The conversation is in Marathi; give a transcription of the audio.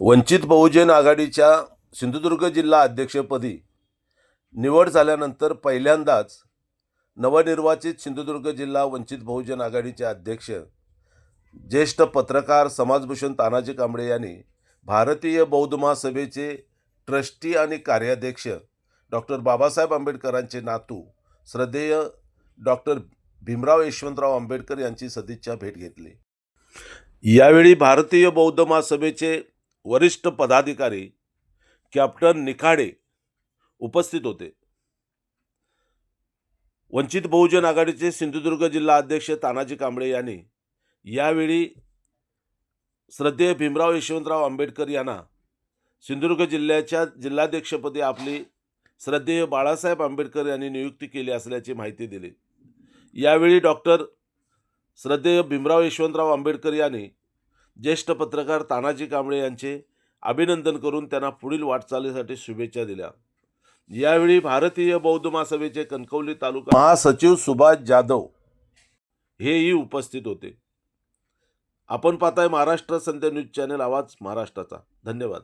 वंचित बहुजन आघाडीच्या सिंधुदुर्ग जिल्हा अध्यक्षपदी निवड झाल्यानंतर पहिल्यांदाच नवनिर्वाचित सिंधुदुर्ग जिल्हा वंचित बहुजन आघाडीचे अध्यक्ष ज्येष्ठ पत्रकार समाजभूषण तानाजी कांबळे यांनी भारतीय बौद्ध महासभेचे ट्रस्टी आणि कार्याध्यक्ष डॉक्टर बाबासाहेब आंबेडकरांचे नातू श्रद्धेय डॉक्टर भीमराव यशवंतराव आंबेडकर यांची सदिच्छा भेट घेतली. यावेळी भारतीय बौद्ध महासभेचे वरिष्ठ पदाधिकारी कॅप्टन निखाडे उपस्थित होते. वंचित बहुजन आघाडीचे सिंधुदुर्ग जिल्हा अध्यक्ष तानाजी कांबळे यांनी यावेळी श्रद्धेय भीमराव यशवंतराव आंबेडकर यांना सिंधुदुर्ग जिल्ह्याच्या जिल्हाध्यक्षपदी आपली श्रद्धेय बाळासाहेब आंबेडकर यांनी नियुक्ती केली असल्याची माहिती दिली. यावेळी डॉक्टर श्रद्धेय भीमराव यशवंतराव आंबेडकर यांनी ज्येष्ठ पत्रकार तानाजी कांबळे यांचे अभिनंदन करून त्यांना पुढील वाटचालीसाठी शुभेच्छा दिल्या. यावेळी भारतीय बौद्ध महासभेचे कणकवली तालुका महासचिव सुभाष जाधव हेही उपस्थित होते. आपण पाहताय महाराष्ट्र संध्या न्यूज चॅनल आवाज महाराष्ट्राचा. धन्यवाद.